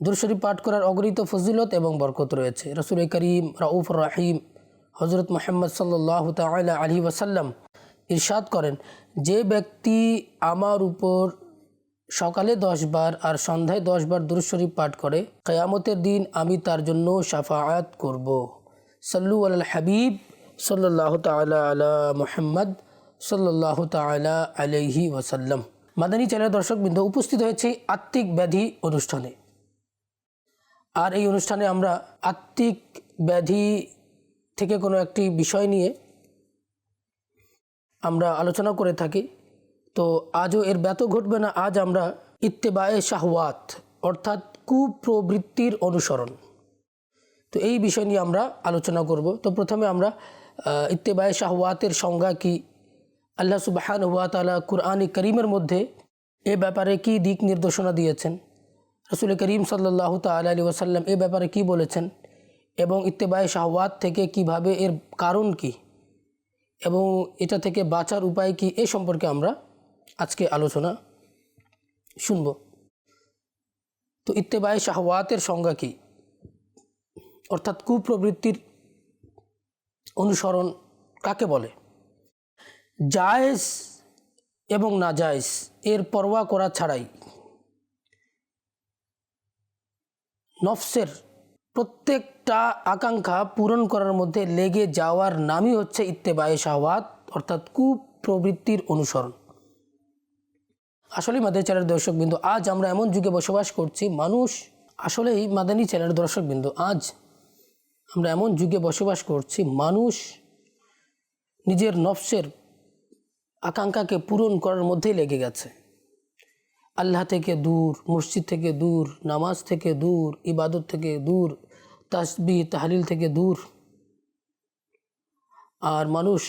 দুরশরী পাঠ করার অগণিত ফজিলত এবং বরকত রয়েছে। রসুল করিম রাউফ রাহিম হজরত মোহাম্মদ সাল্লাহ তালা আলী ওয়াসাল্লাম ইরশাদ করেন, যে ব্যক্তি আমার উপর সকালে দশ বার আর সন্ধ্যায় দশ বার দুরশরী পাঠ করে, কেয়ামতের দিন আমি তার জন্য সাফায়াত করব। সাল্লু আল হাবিব সাল্লাহ তালা আলা মোহাম্মদ সাল্লাহ তালা আলহি ওয়াসাল্লাম। মাদানী চ্যানেল দর্শকবৃন্দ উপস্থিত হয়েছে আত্মিক ব্যাধি অনুষ্ঠানে। আর এই অনুষ্ঠানে আমরা আত্মিক ব্যাধি থেকে কোনো একটি বিষয় নিয়ে আমরা আলোচনা করে থাকি। তো আজও এর ব্যত ঘটবে না, আজ আমরা ইত্তেবায়ে শাহওয়াত, অর্থাৎ কুপ্রবৃত্তির অনুসরণ। তো এই বিষয় নিয়ে আমরা আলোচনা করব। তো প্রথমে আমরা ইত্তেবায়ে শাহওয়াতের সংজ্ঞা কি? আল্লাহ সুবাহান হুয়া তালা কুরআন করিমের মধ্যে এ ব্যাপারে কি দিক নির্দেশনা দিয়েছেন? রসুল করিম সাল্লাহ তাল ওসাল্লাম এ ব্যাপারে কি বলেছেন? এবং ইত্তেবায় শাহওয়াত থেকে কীভাবে এর কারণ কি? এবং এটা থেকে বাঁচার উপায় কি? এ সম্পর্কে আমরা আজকে আলোচনা শুনব। তো ইত্তেবায় শাহওয়াতের সংজ্ঞা কি? অর্থাৎ কুপ্রবৃত্তির অনুসরণ কাকে বলে? জায়েজ এবং না জায়েজ এর পরোয়া করা ছাড়াই নফসের প্রত্যেকটা আকাঙ্ক্ষা পূরণ করার মধ্যে লেগে যাওয়ার নামই হচ্ছে ইত্তেবায়ে শাহওয়াত, অর্থাৎ কুপ্রবৃত্তির অনুসরণ। আসলে মাদানী চ্যানেলের দর্শকবৃন্দ, আজ আমরা এমন যুগে বসবাস করছি, মানুষ আসলেই মাদানী চ্যানেলের দর্শকবৃন্দ, আজ আমরা এমন যুগে বসবাস করছি, মানুষ নিজের নফসের আকাঙ্ক্ষাকে পূরণ করার মধ্যেই লেগে গেছে। আল্লাহ থেকে দূর, মসজিদ থেকে দূর, নামাজ থেকে দূর, ইবাদত থেকে দূর তাসবি তাহলিল থেকে দূর। আর মানুষ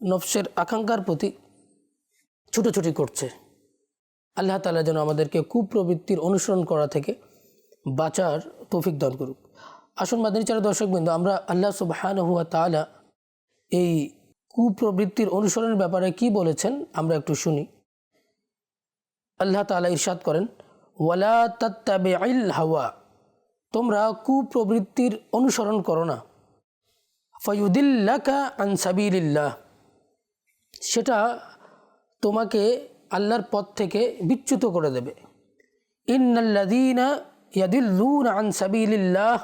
নফসের আকাঙ্ক্ষার প্রতি ছুটোছুটি করছে। আল্লাহ তালা যেন আমাদেরকে কুপ্রবৃত্তির অনুসরণ করা থেকে বাঁচার তৌফিক দান করুক। আসুন মাদানী চারা দর্শকবৃন্দ, আমরা আল্লাহ সুবাহান হুয়া তালা এই কুপ্রবৃত্তির অনুসরণের ব্যাপারে কি বলেছেন আমরা একটু শুনি। আল্লাহ তালা ইরশাদ করেন, ওয়ালা তত্তাবে আইল হাওয়া তোমরা কুপ্রবৃত্তির অনুসরণ করো না। ফয়ুদিল্লাকা আনসাবিল্লাহ সেটা তোমাকে আল্লাহর পথ থেকে বিচ্যুত করে দেবে। ইন্নাল্লাদিনা ইয়াদিল্লুন আনসাবিল্লাহ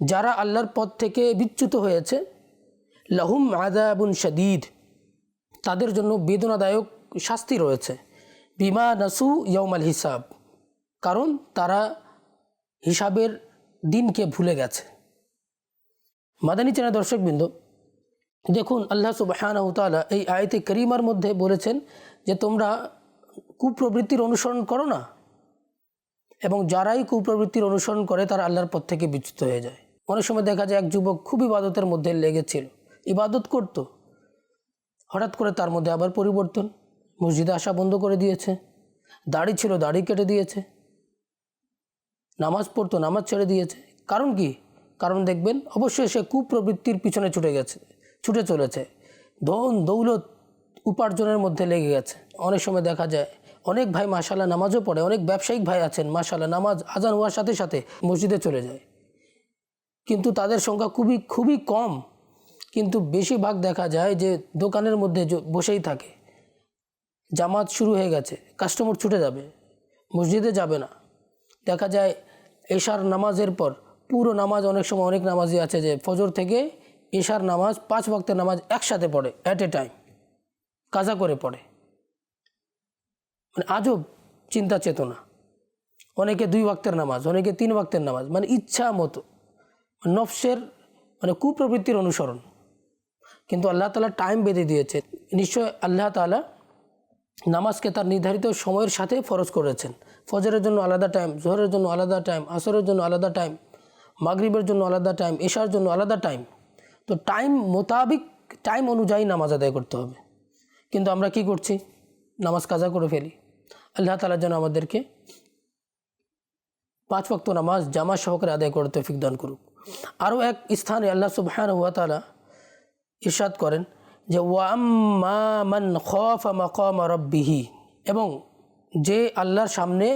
যারা আল্লাহর পথ থেকে বিচ্যুত হয়েছে, লাহুম আদাবুন শদীদ, তাদের জন্য বেদনাদায়ক শাস্তি রয়েছে। বিমা নাসু ইয়মাল হিসাব। কারণ তারা হিসাবের দিনকে ভুলে গেছে। মাদানী চেনা দর্শকবৃন্দ, দেখুন আল্লাহ সুবাহানাহু তাআলা এই আয়তে করিমার মধ্যে বলেছেন যে, তোমরা কুপ্রবৃত্তির অনুসরণ করো না। এবং যারাই কুপ্রবৃত্তির অনুসরণ করে, তারা আল্লাহর পথ থেকে বিচ্যুত হয়ে যায়। অনেক সময় দেখা যায় এক যুবক খুব ইবাদতের মধ্যে লেগেছিল। ইবাদত করত। হঠাৎ করে তার মধ্যে আবার পরিবর্তন। মসজিদে আসা বন্ধ করে দিয়েছে। দাড়ি ছিল, দাড়ি কেটে দিয়েছে। নামাজ পড়তো, নামাজ ছেড়ে দিয়েছে। কারণ কি? কারণ দেখবেন, অবশ্যই সে কুপ্রবৃত্তির পিছনে ছুটে গেছে, ছুটে চলেছে। ধন, দৌলত উপার্জনের মধ্যে লেগে গেছে। অনেক সময় দেখা যায়, অনেক ভাই মাসাল্লাহ নামাজও পড়ে, অনেক ব্যবসায়িক ভাই আছেন মাসাল্লাহ নামাজ আজান হওয়ার সাথে সাথে মসজিদে চলে যায়। কিন্তু তাদের সংখ্যা খুবই খুবই কম। কিন্তু বেশিরভাগ দেখা যায় যে দোকানের মধ্যে বসেই থাকে। জামাত শুরু হয়ে গেছে কাস্টমার ছুটে যাবে, মসজিদে যাবে না। দেখা যায় এশার নামাজের পর পুরো নামাজ, অনেক সময় অনেক নামাজই আছে যে ফজর থেকে এশার নামাজ, পাঁচ ভক্তের নামাজ একসাথে পড়ে অ্যাট এ টাইম কাজা করে পড়ে। মানে আজব চিন্তা চেতনা। অনেকে দুই ওয়াক্তের নামাজ, অনেকে তিন ওয়াক্তের নামাজ মানে ইচ্ছা মতো। নফসের মানে কুপ্রবৃত্তির অনুসরণ। কিন্তু আল্লাহ তালা টাইম বেঁধে দিয়েছে নিশ্চয় আল্লাহ তালা নামাজকে তার নির্ধারিত সময়ের সাথে ফরজ করেছেন। ফজরের জন্য আলাদা টাইম জোহরের জন্য আলাদা টাইম আসরের জন্য আলাদা টাইম মাগরিবের জন্য আলাদা টাইম এশার জন্য আলাদা টাইম তো টাইম মোতাবিক টাইম অনুযায়ী নামাজ আদায় করতে হবে। কিন্তু আমরা কি করছি? নামাজ কাজা করে ফেলি। আল্লাহ তালা যেন আমাদেরকে পাঁচ ওয়াক্ত নামাজ জামা সহকারে আদায় করে তৌফিক দান করুক। আরও এক স্থানে আল্লাহ সুবহান হুয়া তালা ইরশাদ করেন যে ওয়াম্মা মান খফা মাকাম রব্বিহি, এবং যে আল্লাহর সামনে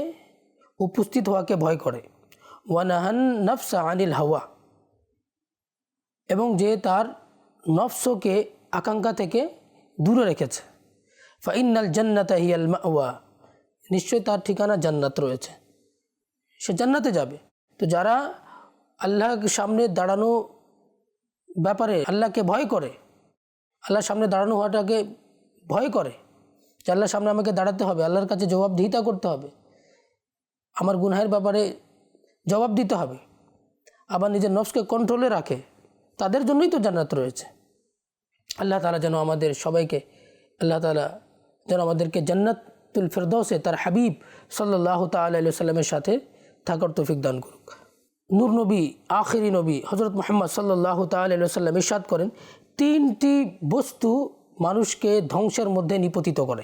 উপস্থিত হওয়াকে ভয় করে। ওয়ানাহান নফসা আনিল হাওয়া, এবং যে তার নফসকে, আকাঙ্ক্ষা থেকে দূরে রেখেছে। ফাইনাল জান্নাত হিয়াল মাওয়া নিশ্চয়ই তার ঠিকানা জান্নাত রয়েছে। সে জান্নাতে যাবে। তো যারা আল্লাহর সামনে দাঁড়ানো ব্যাপারে আল্লাহকে ভয় করে আল্লাহর সামনে দাঁড়ানো হওয়াটাকে ভয় করে যে আল্লাহর সামনে আমাকে দাঁড়াতে হবে, আল্লাহর কাছে জবাবদিহিতা করতে হবে। আমার গুনহের ব্যাপারে জবাব দিতে হবে। আবার নিজের নফসকে কন্ট্রোলে রাখে, তাদের জন্যই তো জান্নাত রয়েছে। আল্লাহ তালা যেন আমাদের সবাইকে, আল্লাহ তালা যেন আমাদেরকে জান্নাতুল ফেরদৌসে তার হাবিব সাল্লাহ তাল্লাহ সাল্লামের সাথে থাকার তৌফিক দান করুক। নূর নবী, আখেরি নবী হজরত মোহাম্মদ সাল্লাহ তাল্লাহ সাল্লাম ইরশাদ করেন তিনটি বস্তু মানুষকে ধ্বংসের মধ্যে নিপতিত করে।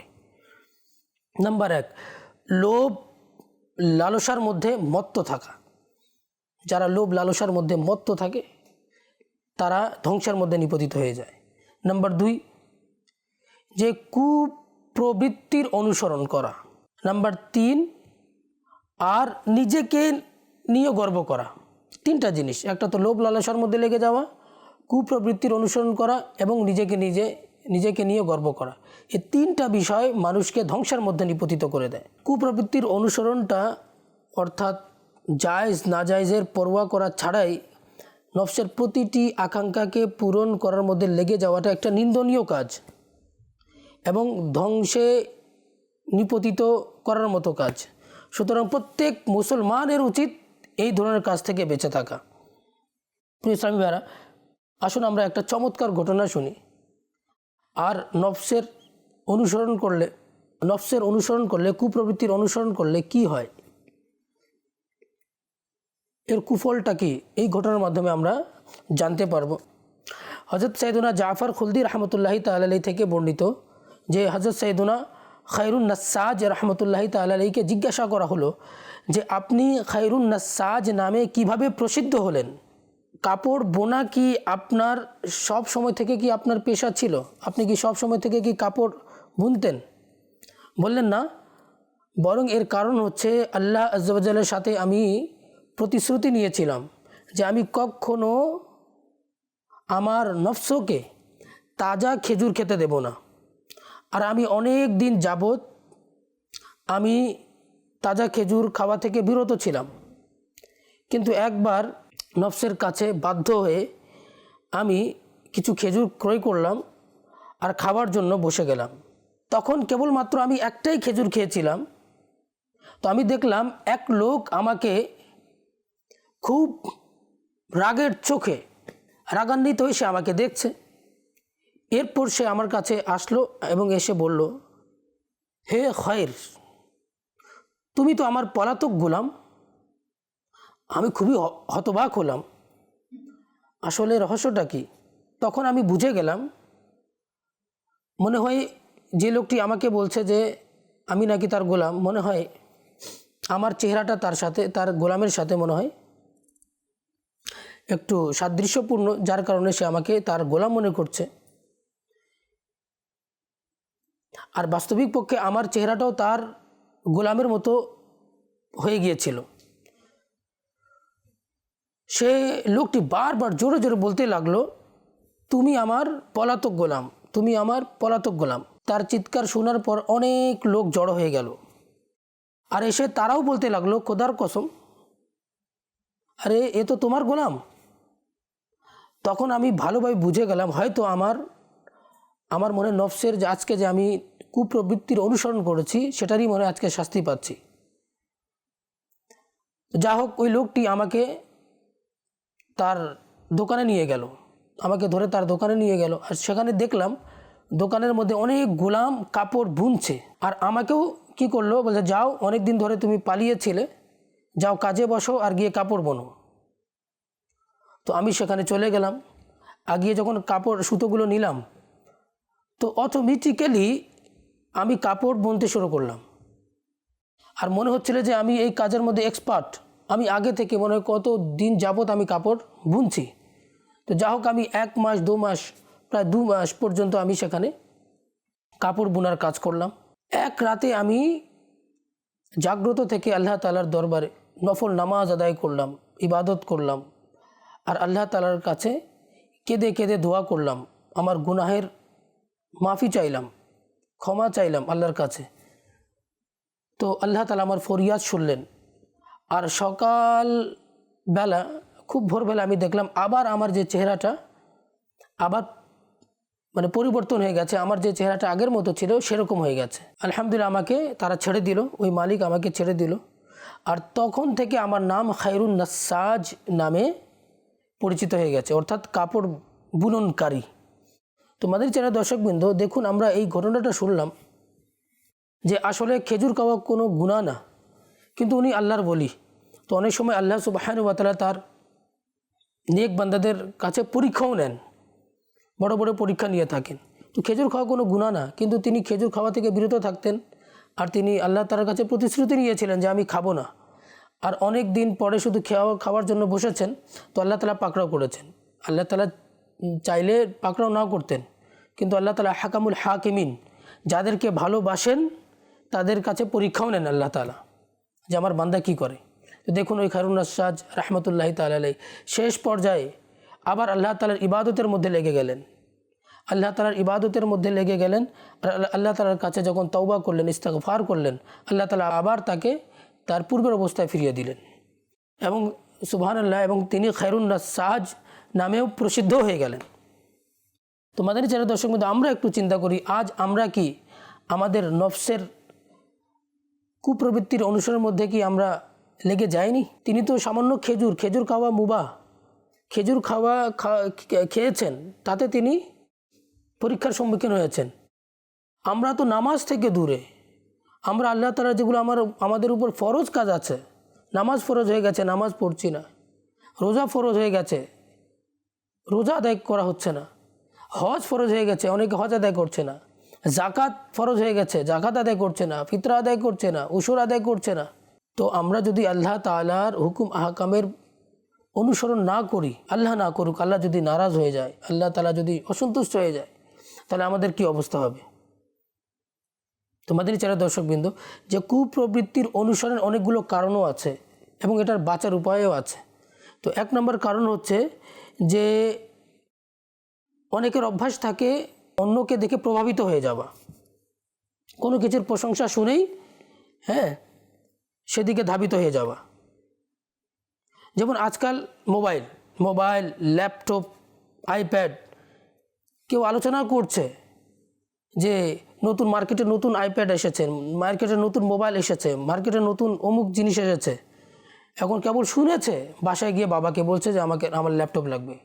নাম্বার এক, লোভ লালসার মধ্যে মত্ত থাকা। যারা লোভ লালসার মধ্যে মত্ত থাকে, তারা ধ্বংসের মধ্যে নিপতিত হয়ে যায়। নাম্বার দুই, যে কুপ্রবৃত্তির অনুসরণ করা। নাম্বার তিন, আর নিজেকে নিয়ে গর্ব করা। তিনটা জিনিস, একটা তো লোভ লালসার মধ্যে লেগে যাওয়া কুপ্রবৃত্তির অনুসরণ করা এবং নিজেকে নিজে, নিজেকে নিয়ে গর্ব করা। এই তিনটা বিষয় মানুষকে ধ্বংসের মধ্যে নিপতিত করে দেয়। কুপ্রবৃত্তির অনুসরণটা অর্থাৎ জায়জ, নাজায়জের পরোয়া করা ছাড়াই নফসের প্রতিটি আকাঙ্ক্ষাকে পূরণ করার মধ্যে লেগে যাওয়াটা একটা নিন্দনীয় কাজ এবং ধ্বংসে নিপতিত করার মতো কাজ। সুতরাং প্রত্যেক মুসলমানের উচিত এই ধরনের কাজ থেকে বেঁচে থাকা। প্রিয় ইসলামী ভাইরা আসুন আমরা একটা চমৎকার ঘটনা শুনি। আর নফসের অনুসরণ করলে, নফসের অনুসরণ করলে, কুপ্রবৃত্তির অনুসরণ করলে কি হয়? এর কুফলটা কি? এই ঘটনার মাধ্যমে আমরা জানতে পারব। হজরত সাইদুনা জাফর খুলদি রহমতুল্লাহি তালাই থেকে বর্ণিত যে হজরত সৈদুনা খায়রুন নাসাজ রহমতুল্লাহি তালাইকে জিজ্ঞাসা করা হলো যে, আপনি খায়রুন নাসাজ নামে কীভাবে প্রসিদ্ধ হলেন? কাপড় বোনা কি আপনার সব সময় থেকে কি আপনার পেশা ছিল? আপনি কি সব সময় থেকে কি কাপড় বুনতেন? বললেন না। বরং এর কারণ হচ্ছে আল্লাহ আজ্জালের সাথে আমি প্রতিশ্রুতি নিয়েছিলাম যে আমি কখনো আমার নফসকে তাজা খেজুর খেতে দেব না। আর আমি অনেক দিন যাবৎ আমি তাজা খেজুর খাওয়া থেকে বিরত ছিলাম। কিন্তু একবার নফসের কাছে বাধ্য হয়ে আমি কিছু খেজুর ক্রয় করলাম আর খাবার জন্য বসে গেলাম। তখন কেবলমাত্র আমি একটাই খেজুর খেয়েছিলাম। তো আমি দেখলাম এক লোক আমাকে খুব রাগের চোখে রাগান্বিত হয়ে সে আমাকে দেখছে। এরপর সে আমার কাছে আসলো এবং এসে বলল, হে খয়ের, তুমি তো আমার পলাতক গোলাম। আমি খুবই হতবাক হলাম। আসলে রহস্যটা কি? তখন আমি বুঝে গেলাম। মনে হয় যে লোকটি আমাকে বলছে যে, আমি নাকি তার গোলাম। মনে হয় আমার চেহারাটা তার সাথে, তার গোলামের সাথে মনে হয়। একটু সাদৃশ্যপূর্ণ, যার কারণে সে আমাকে তার গোলাম মনে করছে। আর বাস্তবিক পক্ষে আমার চেহারাটাও তার গোলামের মতো হয়ে গিয়েছিল। সে লোকটি বারবার জোরে জোরে বলতে লাগল, তুমি আমার পলাতক গোলাম, তুমি আমার পলাতক গোলাম। তার চিৎকার শোনার পর অনেক লোক জড়ো হয়ে গেল। আর এসে তারাও বলতে লাগল, খোদার কসম, আরে এ তো তোমার গোলাম। তখন আমি ভালোভাবে বুঝে গেলাম, হয়তো আমার আমার মনে নফসের যে আজকে যে আমি কুপ্রবৃত্তির অনুসরণ করেছি, সেটারই মনে আজকে শাস্তি পাচ্ছি। যা হোক ওই লোকটি আমাকে তার দোকানে নিয়ে গেল। আমাকে ধরে তার দোকানে নিয়ে গেল। আর সেখানে দেখলাম দোকানের মধ্যে অনেক গোলাম কাপড় বুনছে। আর আমাকেও কি করল, বলছে, যাও অনেক দিন ধরে তুমি পালিয়েছিলে। যাও, কাজে বসো আর গিয়ে কাপড় বোনো। তো আমি সেখানে চলে গেলাম। আর গিয়ে যখন কাপড়, সুতোগুলো নিলাম, তো অটোমেটিক্যালি আমি কাপড় বুনতে শুরু করলাম। আর মনে হচ্ছিল যে আমি এই কাজের মধ্যে এক্সপার্ট আমি আগে থেকে মনে হয় কত দিন যাবত আমি কাপড় বুনছি। তো যা হোক, আমি এক মাস, দু মাস, প্রায় দু মাস পর্যন্ত আমি সেখানে কাপড় বোনার কাজ করলাম। এক রাতে আমি জাগ্রত থেকে আল্লাহ তালার দরবারে নফল নামাজ আদায় করলাম, ইবাদত করলাম, আর আল্লাহ তালার কাছে কেঁদে কেঁদে দোয়া করলাম। আমার গুনাহের মাফি চাইলাম, ক্ষমা চাইলাম আল্লাহর কাছে। তো আল্লাহ তালা আমার ফরিয়াদ শুনলেন। আর সকাল বেলা, খুব ভোরবেলা আমি দেখলাম আবার আমার যে চেহারাটা, আবার মানে পরিবর্তন হয়ে গেছে। আমার যে চেহারাটা আগের মতো ছিল সেরকম হয়ে গেছে। আলহামদুলিল্লাহ আমাকে তারা ছেড়ে দিল, ওই মালিক আমাকে ছেড়ে দিল। আর তখন থেকে আমার নাম খায়রুন নাসাজ নামে পরিচিত হয়ে গেছে, অর্থাৎ কাপড় বুননকারী। তোমাদের চ্যানেল দর্শকবৃন্দ, দেখুন আমরা এই ঘটনাটা শুনলাম যে আসলে খেজুর খাওয়া কোনো গুণা না। কিন্তু উনি আল্লাহর বলি তো অনেক সময় আল্লাহ সুবাহানুবাতালা তার নেক বান্দাদের কাছে পরীক্ষাও নেন। বড় বড় পরীক্ষা নিয়ে থাকেন। তো খেজুর খাওয়া কোনো গুণা না, কিন্তু তিনি খেজুর খাওয়া থেকে বিরত থাকতেন আর তিনি আল্লাহ তালার কাছে প্রতিশ্রুতি নিয়েছিলেন যে আমি খাব না। আর অনেক দিন পরে শুধু খাওয়া খাওয়ার জন্য বসেছেন, তো আল্লাহ তালা পাকড়াও করেছেন। আল্লাহ তালা চাইলে পাকড়াও না করতেন, কিন্তু আল্লাহ তালা হাকামুল হাকিমিন যাদেরকে ভালোবাসেন তাদের কাছে পরীক্ষাও নেন আল্লাহ তালা যে আমার বান্দা কি করে? দেখুন ওই খারুন সাজ রহমতুল্লাহ তালাই শেষ পর্যায়ে আবার আল্লাহ তালার ইবাদতের মধ্যে লেগে গেলেন। আল্লাহ তালার ইবাদতের মধ্যে লেগে গেলেন আল্লাহ- তালার কাছে যখন তওবা করলেন, ইস্তাগফার করলেন, আল্লাহ তালা আবার তাকে তার পূর্বের অবস্থায় ফিরিয়ে দিলেন। এবং সুবহান আল্লাহ এবং তিনি খায়রুন সাজ নামেও প্রসিদ্ধ হয়ে গেলেন। তোমাদের যারা দর্শক মধ্যে আমরা একটু চিন্তা করি, আজ আমরা কি আমাদের নফসের কুপ্রবৃত্তির অনুসরণের মধ্যে কি আমরা লেগে যাইনি? তিনি তো সামান্য খেজুর খেজুর খাওয়া মুবা। খেজুর খাওয়া খেয়েছেন, তাতে তিনি পরীক্ষার সম্মুখীন হয়েছেন। আমরা তো নামাজ থেকে দূরে। আমরা আল্লাহ তালা যেগুলো আমার, আমাদের উপর ফরজ কাজ আছে, নামাজ ফরজ হয়ে গেছে, নামাজ পড়ছি না। রোজা ফরজ হয়ে গেছে, রোজা আদায় করা হচ্ছে না। হজ ফরজ হয়ে গেছে, অনেকে হজ আদায় করছে না। জাকাত ফরজ হয়ে গেছে, জাকাত আদায় করছে না, ফিতরা আদায় করছে না, উসুর আদায় করছে না। তো আমরা যদি আল্লাহ তালার হুকুম, আহকামের অনুসরণ না করি, আল্লাহ না করুক, আল্লাহ যদি নারাজ হয়ে যায়, আল্লাহ তালা যদি অসন্তুষ্ট হয়ে যায়, তাহলে আমাদের কি অবস্থা হবে? তোমাদের যারা দর্শকবৃন্দ, যে কুপ্রবৃত্তির অনুসরণের অনেকগুলো কারণও আছে এবং এটার বাঁচার উপায়ও আছে। তো এক নম্বর কারণ হচ্ছে যে অনেকের অভ্যাস থাকে অন্যকে দেখে প্রভাবিত হয়ে যাওয়া। কোনো কিছুর প্রশংসা শুনেই হ্যাঁ সেদিকে ধাবিত হয়ে যাওয়া। যেমন আজকাল মোবাইল মোবাইল, ল্যাপটপ, আইপ্যাড, কেউ আলোচনা করছে যে নতুন মার্কেটে নতুন আইপ্যাড এসেছে, মার্কেটে নতুন মোবাইল এসেছে, মার্কেটে নতুন অমুক জিনিস এসেছে। এখন কেবল শুনেছে, বাসায় গিয়ে বাবাকে বলছে যে আমাকে, আমার ল্যাপটপ লাগবে।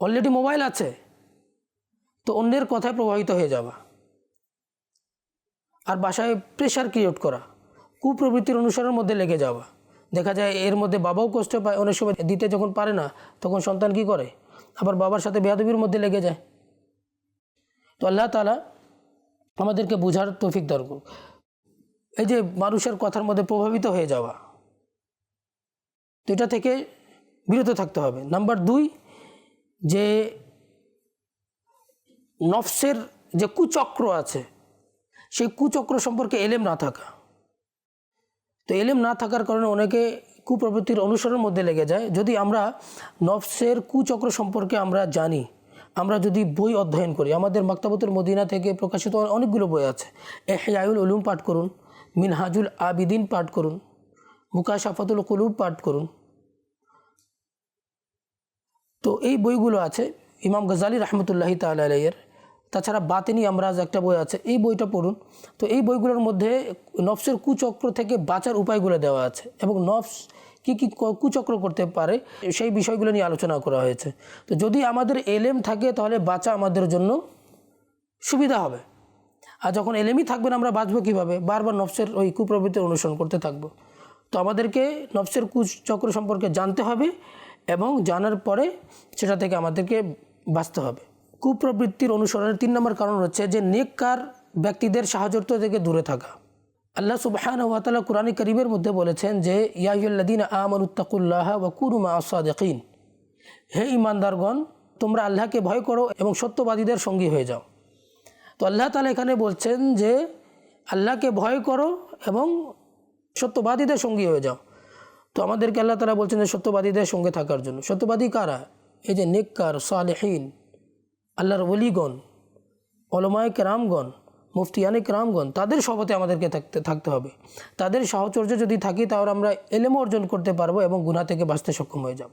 অলরেডি মোবাইল আছে। তো অন্যের কথায় প্রভাবিত হয়ে যাওয়া। আর বাসায় প্রেশার ক্রিয়েট করা, কুপ্রবৃত্তির অনুসরণের মধ্যে লেগে যাওয়া। দেখা যায় এর মধ্যে বাবাও কষ্ট পায়, অনেক সময় দিতে যখন পারে না, তখন সন্তান কি করে? আবার বাবার সাথে বেয়াদবির মধ্যে লেগে যায়। তো আল্লাহ তালা আমাদেরকে বোঝার তৌফিক দরকার এই যে মানুষের কথার মধ্যে প্রভাবিত হয়ে যাওয়া, তো এটা থেকে বিরত থাকতে হবে। নাম্বার দুই, যে নফসের যে কুচক্র আছে, সেই কুচক্র সম্পর্কে এলেম না থাকা। তো এলেম না থাকার কারণে অনেকে কুপ্রবৃত্তির অনুসরণের মধ্যে লেগে যায়। যদি আমরা নফসের কুচক্র সম্পর্কে আমরা জানি, আমরা যদি বই অধ্যয়ন করি, আমাদের মাক্তাবতুল মদিনা থেকে প্রকাশিত অনেকগুলো বই আছে। এহয়াউল উলুম পাঠ করুন, মিনহাজুল আবিদিন পাঠ করুন, মুকাশাফাতুল কুলুব পাঠ করুন। তো এই বইগুলো আছে, ইমাম গজালি রহমতুল্লাহি তালের তাছাড়া বাতিনি আমরাজ একটা বই আছে, এই বইটা পড়ুন। তো এই বইগুলোর মধ্যে নফসের কুচক্র থেকে বাঁচার উপায়গুলো দেওয়া আছে এবং নফস কী কী কুচক্র করতে পারে সেই বিষয়গুলো নিয়ে আলোচনা করা হয়েছে। তো যদি আমাদের এলেম থাকে তাহলে বাঁচা আমাদের জন্য সুবিধা হবে। আর যখন এলেমই থাকবেন আমরা বাঁচবো কীভাবে? বারবার নফসের ওই কুপ্রবৃত্তির অনুসরণ করতে থাকব। তো আমাদেরকে নফসের কুচক্র সম্পর্কে জানতে হবে এবং জানার পরে সেটা থেকে আমাদেরকে বাঁচতে হবে। কুপ্রবৃত্তির অনুসরণের তিন নম্বর কারণ হচ্ছে যে নেককার ব্যক্তিদের সাহায্য থেকে দূরে থাকা। আল্লাহ সুবহান ওয়াতালা কুরআন করিমের মধ্যে বলেছেন যে ইয়াহুল্লাদিন আমানুত্তাকুল্লাহ ওয়াকুরুমা আসাদিন হে ইমানদারগণ তোমরা আল্লাহকে ভয় করো এবং সত্যবাদীদের সঙ্গী হয়ে যাও। তো আল্লাহ তালা এখানে বলছেন যে, আল্লাহকে ভয় করো এবং সত্যবাদীদের সঙ্গী হয়ে যাও। তো আমাদেরকে আল্লাহ তালা বলছেন যে, সত্যবাদীদের সঙ্গে থাকার জন্য। সত্যবাদী কারা? এই যে নেককার, সালেহীন। আল্লাহর ওলিগণ অলমায় রামগণ মুফতিয়ানে রামগণ তাদের সবতে আমাদেরকে থাকতে থাকতে হবে। তাদের সাহচর্য যদি থাকি, তাহলে আমরা এলেম অর্জন করতে পারব এবং গুণা থেকে বাঁচতে সক্ষম হয়ে যাব।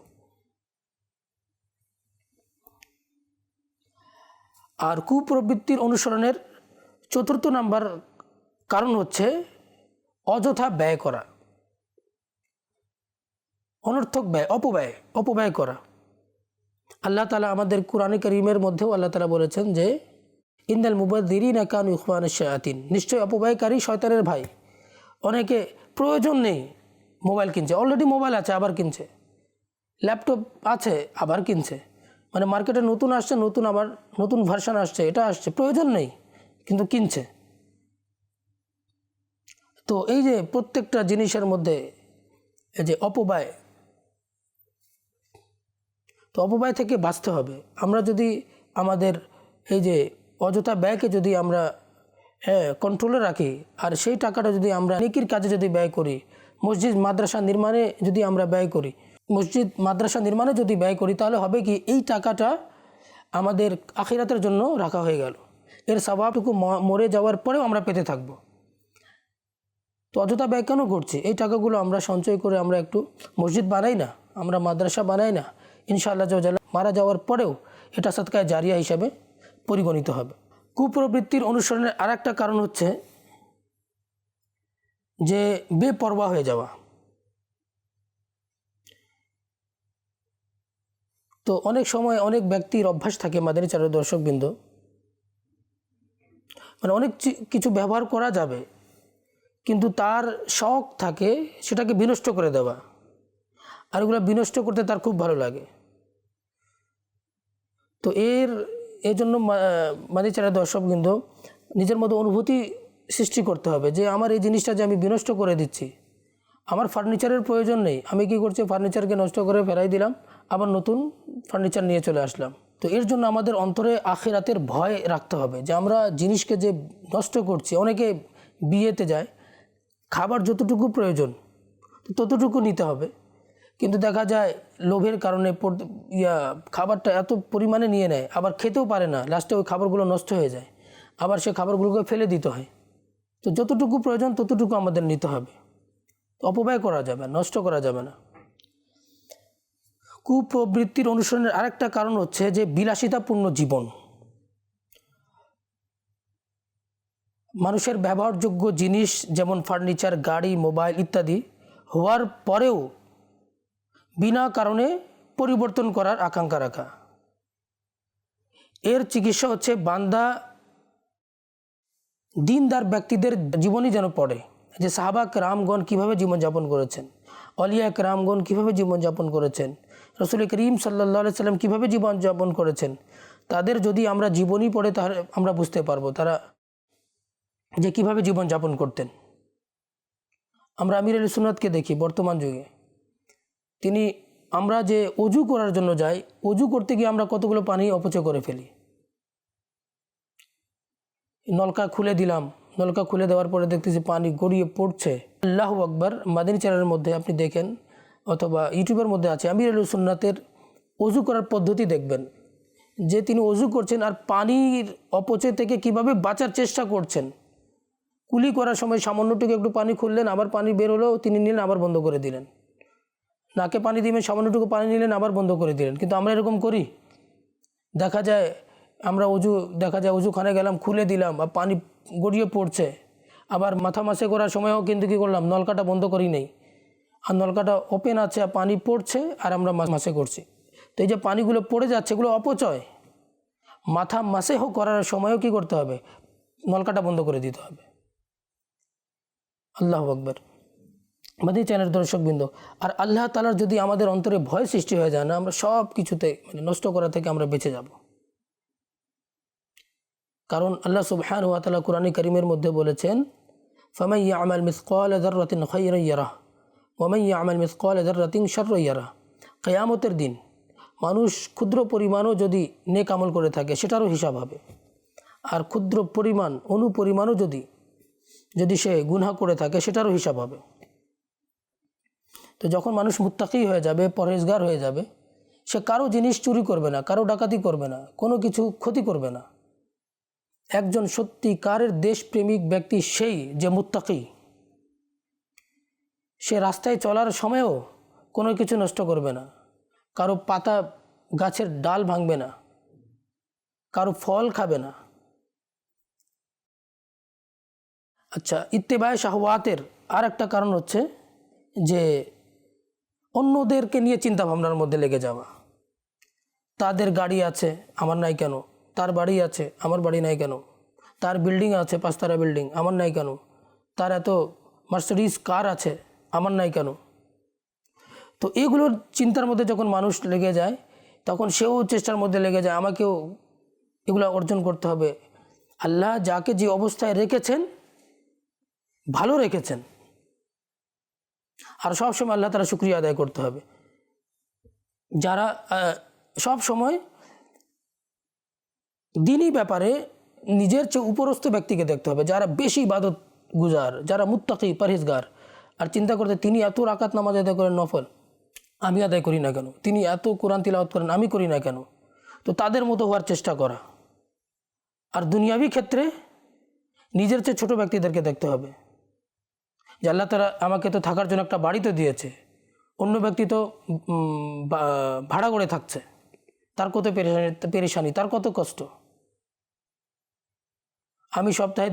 আর কুপ্রবৃত্তির অনুসরণের চতুর্থ নাম্বার কারণ হচ্ছে অযথা ব্যয় করা। অনর্থক ব্যয়, অপব্যয় অপব্যয় করা। আল্লাহ তালা আমাদের কোরআন করিমের মধ্যেও আল্লাহ তালা বলেছেন যে ইন্দাল মুবাদ্দিরিন কান ইখমান শায়াতিন। নিশ্চয়ই অপব্যয়কারী শয়তানের ভাই। অনেকে প্রয়োজন নেই মোবাইল কিনছে। অলরেডি মোবাইল আছে, আবার কিনছে। ল্যাপটপ আছে, আবার কিনছে। মানে মার্কেটে নতুন আসছে, নতুন আবার নতুন ভার্সন আসছে, এটা আসছে। প্রয়োজন নেই, কিন্তু কিনছে। তো এই যে প্রত্যেকটা জিনিসের মধ্যে এই যে অপব্যয় তো অপব্যয় থেকে বাঁচতে হবে। আমরা যদি আমাদের এই যে অযথা ব্যয়কে যদি আমরা হ্যাঁ কন্ট্রোলে রাখি, আর সেই টাকাটা যদি আমরা নেকির কাজে যদি ব্যয় করি, মসজিদ, মাদ্রাসা নির্মাণে যদি আমরা ব্যয় করি, মসজিদ, মাদ্রাসা নির্মাণে যদি ব্যয় করি, তাহলে হবে কি এই টাকাটা আমাদের আখিরাতের জন্য রাখা হয়ে গেল। এর স্বভাবটুকু মরে যাওয়ার পরেও আমরা পেতে থাকব। তো অযথা ব্যয় কেন করছি? এই টাকাগুলো আমরা সঞ্চয় করে আমরা একটু মসজিদ বানাই না, আমরা মাদ্রাসা বানাই না ইনশাআল্লাহ জাল্লাহ মারা যাওয়ার পরেও এটা সৎকায় জারিয়া হিসাবে পরিগণিত হবে। কুপ্রবৃত্তির অনুসরণের আর একটা কারণ হচ্ছে যে বেপরোয়া হয়ে যাওয়া। তো অনেক সময় অনেক ব্যক্তির অভ্যাস থাকে মাদানী চারের দর্শকবৃন্দ। মানে অনেক কিছু ব্যবহার করা যাবে, কিন্তু তার শখ থাকে সেটাকে বিনষ্ট করে দেওয়া। আর ওগুলো বিনষ্ট করতে তার খুব ভালো লাগে। তো এর এই জন্য মাদি চারা দর্শক কিন্তু নিজের মতো অনুভূতি সৃষ্টি করতে হবে যে আমার এই জিনিসটা যে আমি বিনষ্ট করে দিচ্ছি, আমার ফার্নিচারের প্রয়োজন নেই। আমি কি করছি? ফার্নিচারকে নষ্ট করে ফেরাই দিলাম, আবার নতুন ফার্নিচার নিয়ে চলে আসলাম। তো এর জন্য আমাদের অন্তরে আখেরাতের ভয় রাখতে হবে যে আমরা জিনিসকে যে নষ্ট করছি, অনেকে বিয়েতে যায়, খাবার যতটুকু প্রয়োজন, ততটুকু নিতে হবে। কিন্তু দেখা যায় লোভের কারণে ইয়া, খাবারটা এত পরিমাণে নিয়ে নেয়, আবার খেতেও পারে না, লাস্টে ওই খাবারগুলো নষ্ট হয়ে যায়, আবার সে খাবারগুলোকে ফেলে দিতে হয়। তো যতটুকু প্রয়োজন ততটুকু আমাদের নিতে হবে। অপব্যয় করা যাবে নষ্ট করা যাবে না। কুপ্রবৃত্তির অনুসরণের আরেকটা কারণ হচ্ছে যে বিলাসিতাপূর্ণ জীবন। মানুষের ব্যবহারযোগ্য জিনিস যেমন ফার্নিচার, গাড়ি, মোবাইল ইত্যাদি হওয়ার পরেও বিনা কারণে পরিবর্তন করার আকাঙ্ক্ষা রাখা। এর চিকিৎসা হচ্ছে বান্দা, দিনদার ব্যক্তিদের জীবনই যেন পড়ে। যে সাহাবাক রামগণ কীভাবে জীবনযাপন করেছেন অলিয়াক রামগণ কীভাবে জীবনযাপন করেছেন, রসুল করিম সাল্লা সাল্লাম কীভাবে জীবনযাপন করেছেন, তাদের যদি আমরা জীবনী পড়ে তাহলে আমরা বুঝতে পারব তারা যে কীভাবে জীবনযাপন করতেন। আমরা আমির আলী সুনাতকে দেখি বর্তমান যুগে। তিনি আমরা যে অজু করার জন্য যাই, অজু করতে গিয়ে আমরা কতগুলো পানি অপচয় করে ফেলি? নলকা খুলে দিলাম। নলকা খুলে দেওয়ার পরে দেখতেছি পানি গড়িয়ে পড়ছে। আল্লাহ আকবর, মাদিনী চ্যানেলের মধ্যে আপনি দেখেন অথবা ইউটিউবের মধ্যে আছে, আমির আলু সুন্নাতের অজু করার পদ্ধতি দেখবেন। যে তিনি অজু করছেন আর পানির অপচয় থেকে কীভাবে বাঁচার চেষ্টা করছেন। কুলি করার সময় সামান্যটুকু একটু পানি খুললেন, আবার পানি বের হলেও তিনি নিলেন, আবার বন্ধ করে দিলেন। নাকে পানি দিবেন সামান্যটুকু পানি নিলেন, আবার বন্ধ করে দিলেন। কিন্তু আমরা এরকম করি। দেখা যায়, আমরা উজু, দেখা যায় উজুখানে গেলাম, খুলে দিলাম বা পানি গড়িয়ে পড়ছে। আবার মাথা মাসে করার সময়ও কিন্তু কী করলাম, নলকাটা বন্ধ করি নেই। আর নলকাটা ওপেন আছে, আর পানি পড়ছে, আর আমরা মাসে করছি। তো এই যে পানিগুলো পড়ে যাচ্ছে, এগুলো অপচয়। মাথা মাসে হোক করার সময়ও কী করতে হবে? নলকাটা বন্ধ করে দিতে হবে। আল্লাহ আকবর। আমাদের চ্যানেল দর্শকবৃন্দ, আর আল্লাহ তালার যদি আমাদের অন্তরে ভয় সৃষ্টি হয়ে যায় না, আমরা সব কিছুতে মানে নষ্ট করা থেকে আমরা বেঁচে যাব। কারণ আল্লাহ সুবহান ওয়া তাআলা কোরআন করিমের মধ্যে বলেছেন ফামাই ইয়ামাল মিসকাল যাররাতিন খাইরা ইয়ারা ওয়ামাই ইয়ামাল মিসকাল যাররাতিন শাররা ইয়ারা কিয়ামতের দিন মানুষ ক্ষুদ্র পরিমাণও যদি নেক আমল করে থাকে, সেটারও হিসাব হবে। আর ক্ষুদ্র পরিমাণ, অনুপরিমাণও যদি যদি সে গুনহা করে থাকে, সেটারও হিসাব হবে। তো যখন মানুষ মুত্তাকি হয়ে যাবে, পরহেজগার হয়ে যাবে, সে কারও জিনিস চুরি করবে না, কারও ডাকাতি করবে না, কোনো কিছু ক্ষতি করবে না। একজন সত্যিকারের দেশপ্রেমিক ব্যক্তি সেই যে মুত্তাকি। সে রাস্তায় চলার সময়ও কোনো কিছু নষ্ট করবে না, কারও পাতা গাছের ডাল ভাঙবে না, কারও ফল খাবে না। আচ্ছা ইত্তেবায় শাহওয়াতের আর একটা কারণ হচ্ছে যে অন্যদেরকে নিয়ে চিন্তা ভাবনার মধ্যে লেগে যাওয়া। তাদের গাড়ি আছে, আমার নাই কেন? তার বাড়ি আছে, আমার বাড়ি নাই কেন? তার বিল্ডিং আছে পাঁচতারা বিল্ডিং, আমার নাই কেন? তার এত মার্সিডিস কার আছে, আমার নাই কেন? তো এগুলোর চিন্তার মধ্যে যখন মানুষ লেগে যায়, তখন সেও চেষ্টার মধ্যে লেগে যায়, আমাকেও এগুলো অর্জন করতে হবে। আল্লাহ যাকে যে অবস্থায় রেখেছেন, ভালো রেখেছেন। আর সব সময় আল্লাহ তারা শুক্রিয়া আদায় করতে হবে। যারা সব সময় দিনই ব্যাপারে নিজের চেয়ে উপরস্থ ব্যক্তিকে দেখতে হবে, যারা বেশি ইবাদত গুজার, যারা মুত্তাকি, পরহেজগার, আর চিন্তা করতে তিনি এত রাকাত নামাজ আদায় করেন নফল, আমি আদায় করি না কেন? তিনি এত কোরআন তিলাওয়াত করেন, আমি করি না কেন? তো তাদের মতো হওয়ার চেষ্টা করা। আর দুনিয়াবি ক্ষেত্রে নিজের চেয়ে ছোটো ব্যক্তিদেরকে দেখতে হবে। যে আল্লাহ তারা আমাকে তো থাকার জন্য একটা বাড়ি তো দিয়েছে। অন্য ব্যক্তি তো ভাড়া করে থাকছে। তার কত পেরেশানি পেরেশানি, তার কত কষ্ট। আমি সপ্তাহে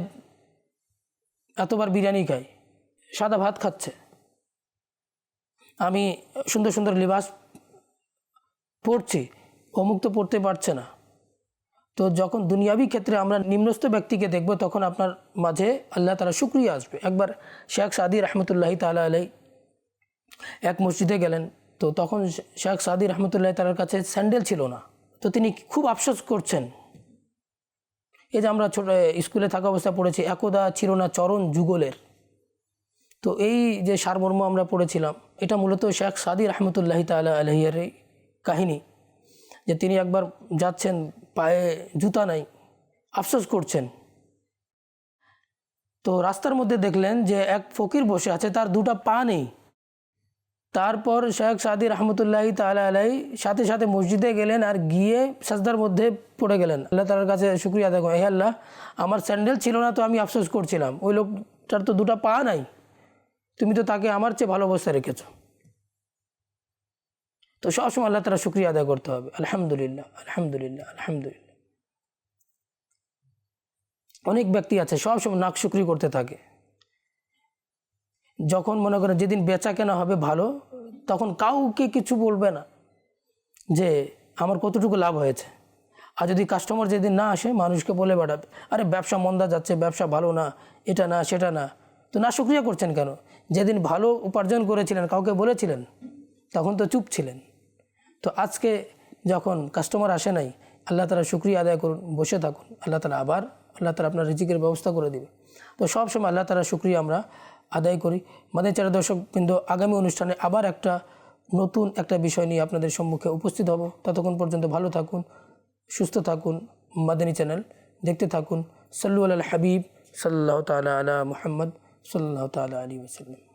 এতবার বিরিয়ানি খাই, সাদা ভাত খাচ্ছে। আমি সুন্দর সুন্দর লিবাস পড়ছি অমুক তো পড়তে পারছে না। তো যখন দুনিয়াবি ক্ষেত্রে আমরা নিম্নস্থ ব্যক্তিকে দেখব, তখন আপনার মাঝে আল্লাহ তালা শুক্রিয়া আসবে। একবার শেখ সাদি রহমতুল্লাহি তালা আলাই এক মসজিদে গেলেন, তো তখন শেখ সাদি রহমতুল্লাহ তালার কাছে স্যান্ডেল ছিল না। তো তিনি খুব আফসোস করছেন। এই যে আমরা ছোট স্কুলে থাকা অবস্থায় পড়েছি, একদা ছিল না চরণ যুগলের। তো এই যে সারমর্ম আমরা পড়েছিলাম, এটা মূলত শেখ সাদি রহমতুল্লাহি তালা আলহিয়ার কাহিনী। যে তিনি একবার যাচ্ছেন পায়ে জুতা নাই, আফসোস করছেন। তো রাস্তার মধ্যে দেখলেন যে এক ফকির বসে আছে, তার দুটা পা নেই। তারপর শেখ সাদি রহমতুল্লাহ তালা আলাই সাথে সাথে মসজিদে গেলেন আর গিয়ে সাজদার মধ্যে পড়ে গেলেন। আল্লাহ তালার কাছে শুক্রিয়া দেখো হে আল্লাহ, আমার স্যান্ডেল ছিল না তো আমি আফসোস করছিলাম। ওই লোকটার তো দুটা পা নাই। তুমি তো তাকে আমার চেয়ে ভালো অবস্থায় রেখেছো। তো সবসময় আল্লাহ তালা শুক্রিয়া আদায় করতে হবে। আলহামদুলিল্লাহ আলহামদুলিল্লাহ আলহামদুলিল্লাহ। অনেক ব্যক্তি আছে, সবসময় নাক শুক্রি করতে থাকে। যখন মনে করেন যেদিন বেচা কেনা হবে ভালো, তখন কাউকে কিছু বলবে না যে, আমার কতটুকু লাভ হয়েছে? আর যদি কাস্টমার যেদিন না আসে, মানুষকে বলে বেড়াবে, আরে, ব্যবসা মন্দা যাচ্ছে, ব্যবসা ভালো না, এটা না, সেটা না। তো না শুক্রিয়া করছেন কেন? যেদিন ভালো উপার্জন করেছিলেন, কাউকে বলেছিলেন, তখন তো চুপ ছিলেন। তো আজকে যখন কাস্টমার আসে নাই, আল্লাহ তালা শুক্রিয়া আদায় করুন, বসে থাকুন। আল্লাহ তালা আবার, আল্লাহ তালা আপনার রিজিকের ব্যবস্থা করে দিবে। তো সবসময় আল্লাহ তালা শুক্রিয়া আমরা আদায় করি। মাদের চারা দর্শক কিন্তু আগামী অনুষ্ঠানে আবার একটা নতুন একটা বিষয় নিয়ে আপনাদের সম্মুখে উপস্থিত হব। ততক্ষণ পর্যন্ত ভালো থাকুন, সুস্থ থাকুন। মাদানী চ্যানেল দেখতে থাকুন। সাল্লু আল হাবিব সাল্লাহ তালা আলা মুহাম্মদ সাল্লাহ তালা আলী ওসাল্লাম